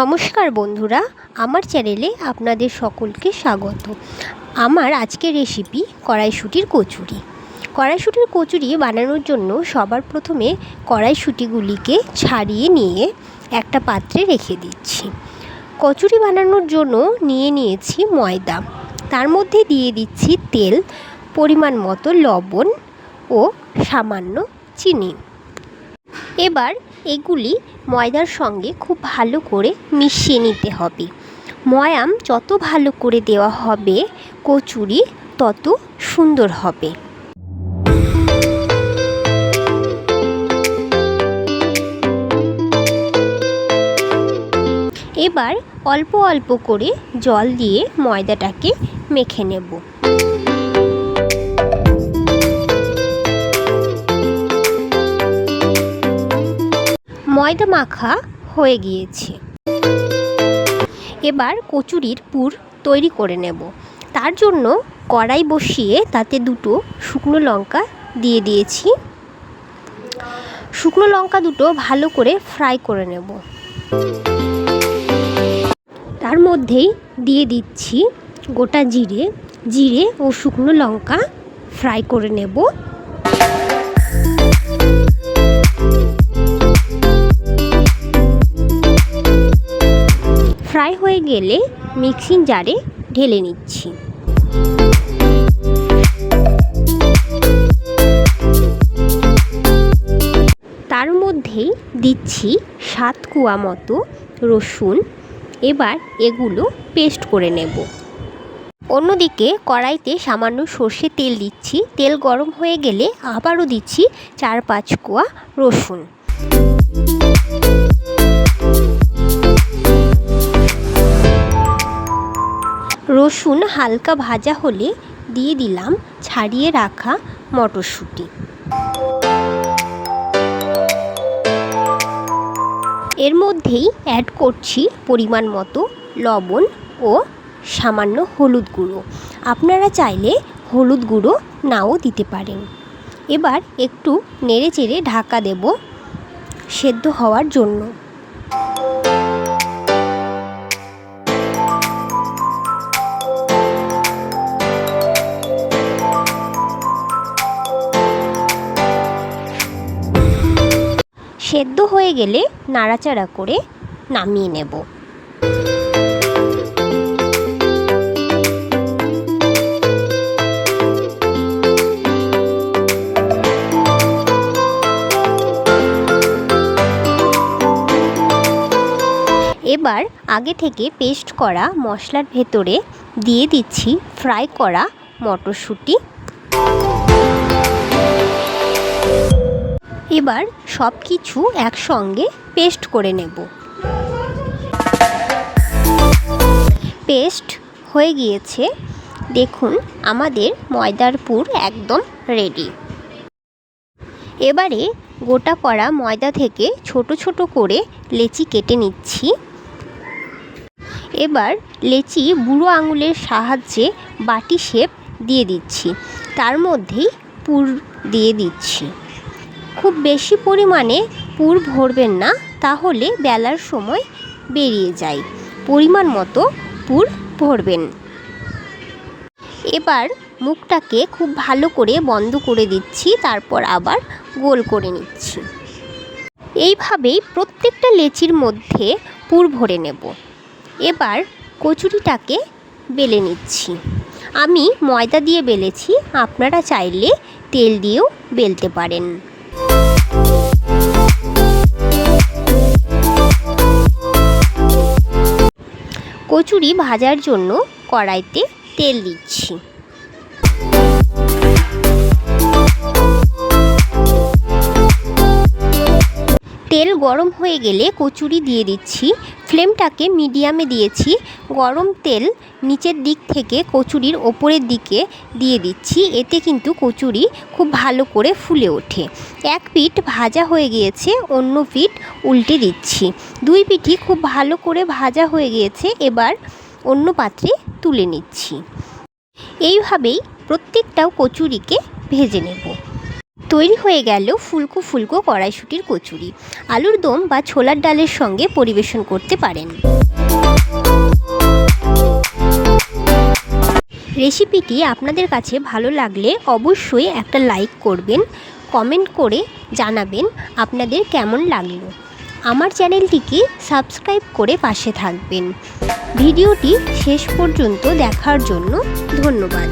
নমস্কার বন্ধুরা, আমার চ্যানেলে আপনাদের সকলকে স্বাগত। আমার আজকের রেসিপি কড়াইশুঁটির কচুরি। কড়াইশুঁটির কচুরি বানানোর জন্য সবার প্রথমে কড়াইশুঁটিগুলিকে ছাড়িয়ে নিয়ে একটা পাত্রে রেখে দিচ্ছি। কচুরি বানানোর জন্য নিয়ে নিয়েছি ময়দা। তার মধ্যে দিয়ে দিচ্ছি তেল, পরিমাণ মতো লবণ ও সামান্য চিনি। এবার এগুলি ময়দার সঙ্গে খুব ভালো করে মিশিয়ে নিতে হবে। ময়াম যত ভালো করে দেওয়া হবে, কচুরি তত সুন্দর হবে। এবার অল্প অল্প করে জল দিয়ে ময়দাটাকে মেখে নেব। ময়দা মাখা হয়ে গিয়েছে। এবার কচুরির পুর তৈরি করে নেব। তার জন্য কড়াই বসিয়ে তাতে দুটো শুকনো লঙ্কা দিয়ে দিয়েছি। শুকনো লঙ্কা দুটো ভালো করে ফ্রাই করে নেব। তার মধ্যেই দিয়ে দিচ্ছি গোটা জিরে। জিরে ও শুকনো লঙ্কা ফ্রাই করে নেব। ফ্রাই হয়ে গেলে মিক্সিং জারে ঢেলে নিচ্ছি। তার মধ্যেই দিচ্ছি সাত কুয়া মতো রসুন। এবার এগুলো পেস্ট করে নেব। অন্যদিকে কড়াইতে সামান্য সর্ষে তেল দিচ্ছি। তেল গরম হয়ে গেলে আবারও দিচ্ছি চার পাঁচ কোয়া রসুন। রসুন হালকা ভাজা হলে দিয়ে দিলাম ছাড়িয়ে রাখা মটরশুঁটি। এর মধ্যেই অ্যাড করছি পরিমাণ মতো লবণ ও সামান্য হলুদ গুঁড়ো। আপনারা চাইলে হলুদ গুঁড়ো নাও দিতে পারেন। এবার একটু নেড়ে চেড়ে ঢাকা দেব সেদ্ধ হওয়ার জন্য। সেদ্ধ হয়ে গেলে নাড়াচাড়া করে নামিয়ে নেব। এবার আগে থেকে পেস্ট করা মশলার ভেতরে দিয়ে দিচ্ছি ফ্রাই করা মটরশুঁটি। এবার সব কিছু একসঙ্গে পেস্ট করে নেব। পেস্ট হয়ে গিয়েছে। দেখুন, আমাদের ময়দার পুর একদম রেডি এবারে গোটা করা ময়দা থেকে ছোট ছোট করে লেচি কেটে নিচ্ছি। এবার লেচি বুড়ো আঙুলের সাহায্যে বাটি শেপ দিয়ে দিচ্ছি। তার মধ্যেই পুর দিয়ে দিচ্ছি। খুব বেশি পরিমাণে পুর ভরবেন না, তাহলে বেলার সময় বেরিয়ে যায়। পরিমাণ মতো পুর ভরবেন। এবার মুখটাকে খুব ভালো করে বন্ধ করে দিচ্ছি, তারপর আবার গোল করে নিচ্ছি। এইভাবেই প্রত্যেকটা লেচির মধ্যে পুর ভরে নেব। এবার কচুরিটাকে বেলে নিচ্ছি। আমি ময়দা দিয়ে বেলেছি, আপনারা চাইলে তেল দিয়েও বেলতে পারেন। কচুরি ভাজার জন্য কড়াইতে তেল দিচ্ছি। তেল গরম হয়ে গেলে কচুরি দিয়ে দিচ্ছি ফ্লেমটাকে মিডিয়ামে দিয়েছি। গরম তেল নিচের দিক থেকে কচুরির ওপরের দিকে দিয়ে দিচ্ছি। এতে কিন্তু কচুরি খুব ভালো করে ফুলে ওঠে। এক পিঠ ভাজা হয়ে গিয়েছে, অন্য পিঠ উল্টে দিচ্ছি। দুই পিঠই খুব ভালো করে ভাজা হয়ে গিয়েছে, এবার অন্য পাত্রে তুলে নিচ্ছি। এইভাবেই প্রত্যেকটাও কচুরিকে ভেজে নেব। তৈরি হয়ে গেল ফুলকো ফুলকো কড়াইশুটির কচুরি। আলুর দম বা ছোলার ডালের সঙ্গে পরিবেশন করতে পারেন। রেসিপিটি আপনাদের কাছে ভালো লাগলে অবশ্যই একটা লাইক করবেন, কমেন্ট করে জানাবেন আপনাদের কেমন লাগল। আমার চ্যানেলটিকে সাবস্ক্রাইব করে পাশে থাকবেন। ভিডিওটি শেষ পর্যন্ত দেখার জন্য ধন্যবাদ।